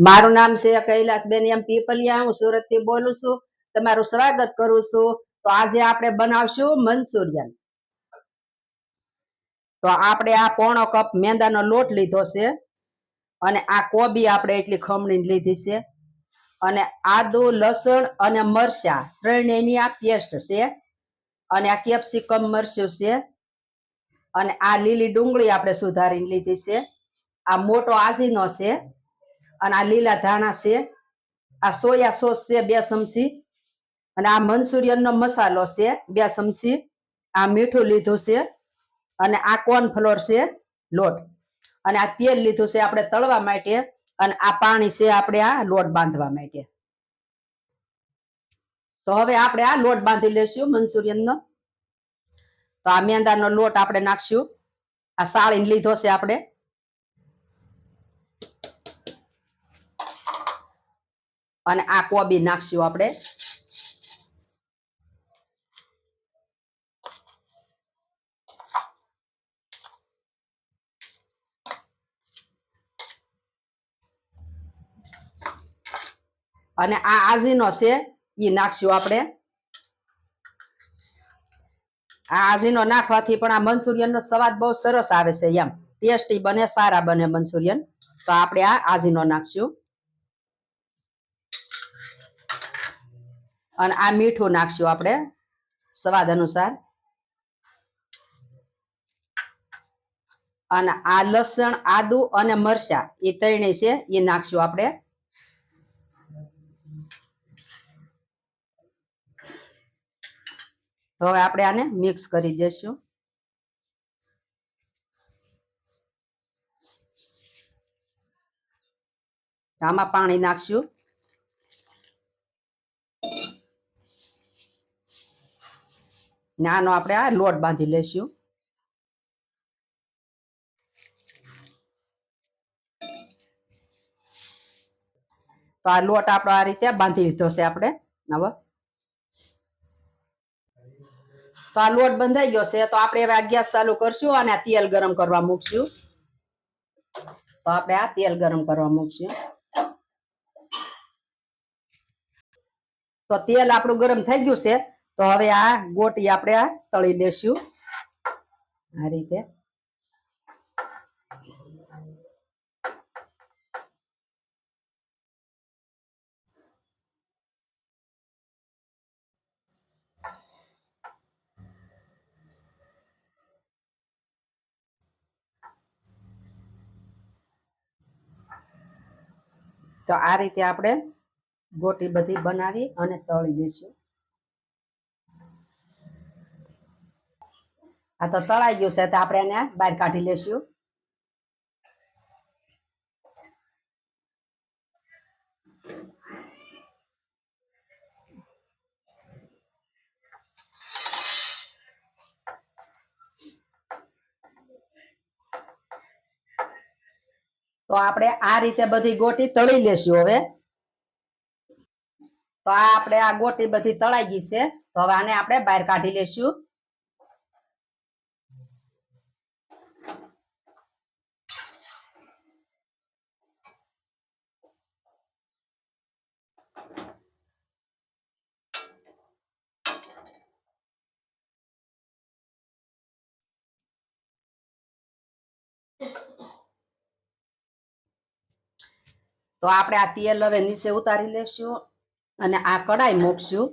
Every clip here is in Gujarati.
મારું નામ છે કૈલાસબેન એમ પીપલિયા. હું સુરતથી બોલું છું. તમારું સ્વાગત કરું છું. તો આજે આપણે બનાવશું મંચુરિયન. તો આપણે આ પોણો કપ મેંદાનો લોટ લીધો છે. અને આ કોબી આપણે એટલી ખમણી લીધી છે. અને આદુ, લસણ અને મરચા ત્રણેયની આ પેસ્ટ છે. અને આ કેપ્સિકમ મરચું છે. અને આ લીલી ડુંગળી આપણે સુધારીને લીધી છે. આ મોટો આજીનો છે. અને આ લીલા ધાણા છે, આ સોયા સોસ છે બે ચમચી, અને આ મંચુરિયન નો મસાલો છે બે ચમચી, આ મીઠું લીધું છે, અને આ કોર્નફ્લોર છે લોટ. અને આ તેલ લીધું છે આપણે તળવા માટે, અને આ પાણી છે આપણે આ લોટ બાંધવા માટે. તો હવે આપણે આ લોટ બાંધી લેશું મંચુરિયન નો તો આ મેંદાનો લોટ આપણે નાખશું. આ સાળીને લીધો છે આપણે. અને આ કોબી નાખશું આપણે. અને આ આજીનો છે એ નાખશું આપણે. આ આજીનો નાખવાથી પણ આ મંચુરિયન નો સ્વાદ બહુ સરસ આવે છે એમ. ટેસ્ટી બને, સારા બને મંચુરિયન. તો આપણે આ આજીનો નાખશું. અને આ મીઠું નાખશું આપણે સ્વાદ અનુસાર. અને આ લસણ, આદુ અને મરચા એ ત્રણેય છે એ નાખશું આપણે. હવે આપણે આને મિક્સ કરી દઈશું આમાં પાણી નાખશું. ને આનો આપણે આ લોટ બાંધી લઈશું તો આ લોટ આપણો આ રીતે બાંધી લીધો છે આપણે. હવે તો આ લોટ બંધાઈ ગયો છે. તો આપણે હવે આ ગેસ ચાલુ કરશું અને આ તેલ ગરમ કરવા મૂકશું. તો આપણે આ તેલ ગરમ કરવા મૂકશું. તો તેલ આપણું ગરમ થઈ ગયું છે. તો હવે આ ગોટી આપણે આ તળી લેશું. આ રીતે. તો આ રીતે આપણે ગોટી બધી બનાવી અને તળી દઈશું આ તો તળાઈ ગયું છે, તો આપણે એને બહાર કાઢી લેશું. તો આપણે આ રીતે બધી ગોટી તળી લેશું હવે. તો આ આપણે આ ગોટી બધી તળાઈ ગઈ છે, તો હવે આને આપણે બહાર કાઢી લેશું. તો આપણે આ તેલ હવે નીચે ઉતારી લેશું અને આ કડાઈ મૂકશું.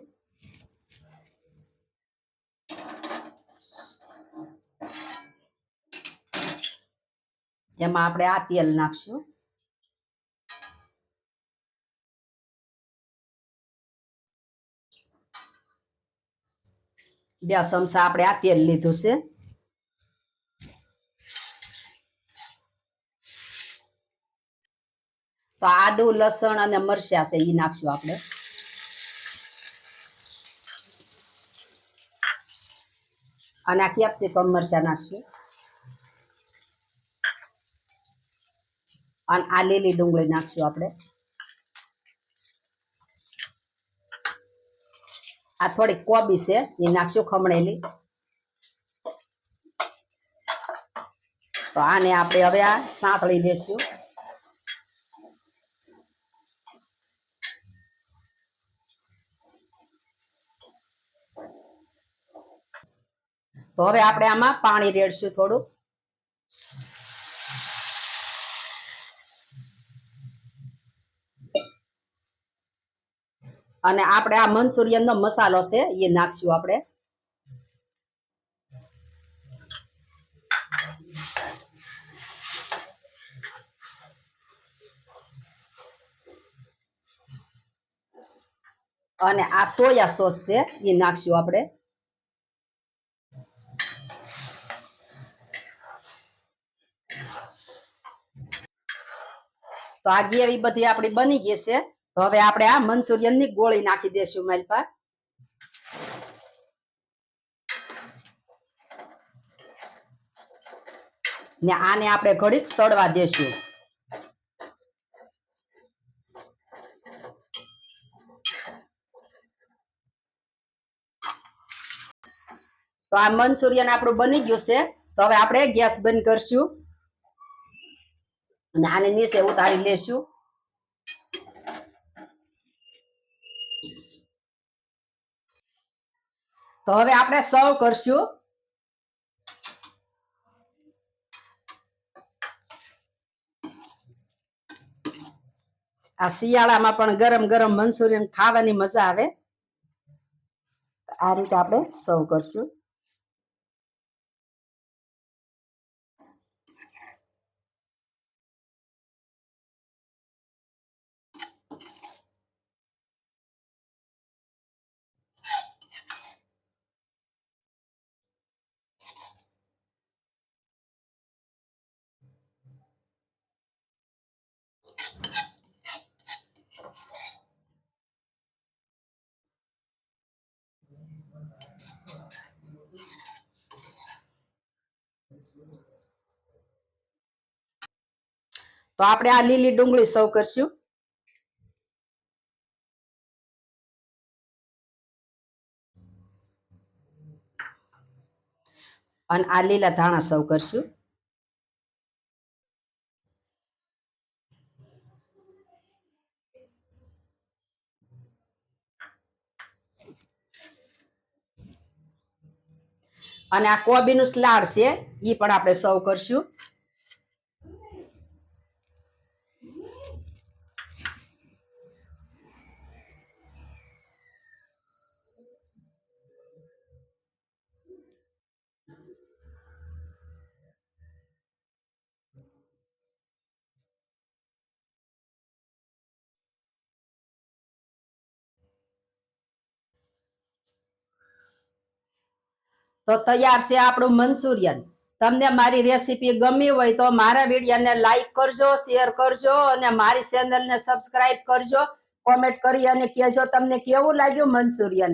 એમાં આપણે આ તેલ નાખશું. બે ચમચા આપણે આ તેલ લીધું છે. તો આદુ, લસણ અને મરચા છે એ નાખશું આપણે. અને આ કેપ્સિકમ મરચા નાખશું. અને આ લીલી ડુંગળી નાખશું આપણે. આ થોડીક કોબી છે એ નાખશું ખમણેલી. તો આને આપણે હવે આ સાંતળી દેશું. તો હવે આપણે આમાં પાણી રેડશું થોડું. અને આપણે આ મંચુરિયન નો મસાલો છે, એ નાખશું આપણે. અને આ સોયા સોસ છે, એ નાખશું આપણે. તો આ ગ્રેવી બધી આપણી બની ગઈ છે. તો હવે આપણે આ મંચુરિયનની ગોળી નાખી દેશું મારી પર ને આને આપણે ઘડીક સડવા દેશું. તો આ મંચુરિયન આપણું બની ગયું છે. તો હવે આપણે ગેસ બંધ કરશું. અને આને નીચે ઉતારી લેશું. તો હવે આપણે સર્વ કરશું. આ શિયાળામાં પણ ગરમ ગરમ મંચુરિયન ખાવાની મજા આવે. આ રીતે આપણે સર્વ કરશું. તો આપણે આ લીલી ડુંગળી સર્વ કરશું. અને આ લીલા ધાણા સર્વ કરશું. અને આ કોબીનું સ્લાડ છે એ પણ આપણે સર્વ કરશું. તો તૈયાર છે આપણું મંચુરિયન. તમને મારી રેસીપી ગમી હોય તો મારા વિડીયોને લાઈક કરજો, શેર કરજો અને મારી ચેનલને સબસ્ક્રાઇબ કરજો. કોમેન્ટ કરી અને કહેજો તમને કેવું લાગ્યું મંચુરિયન.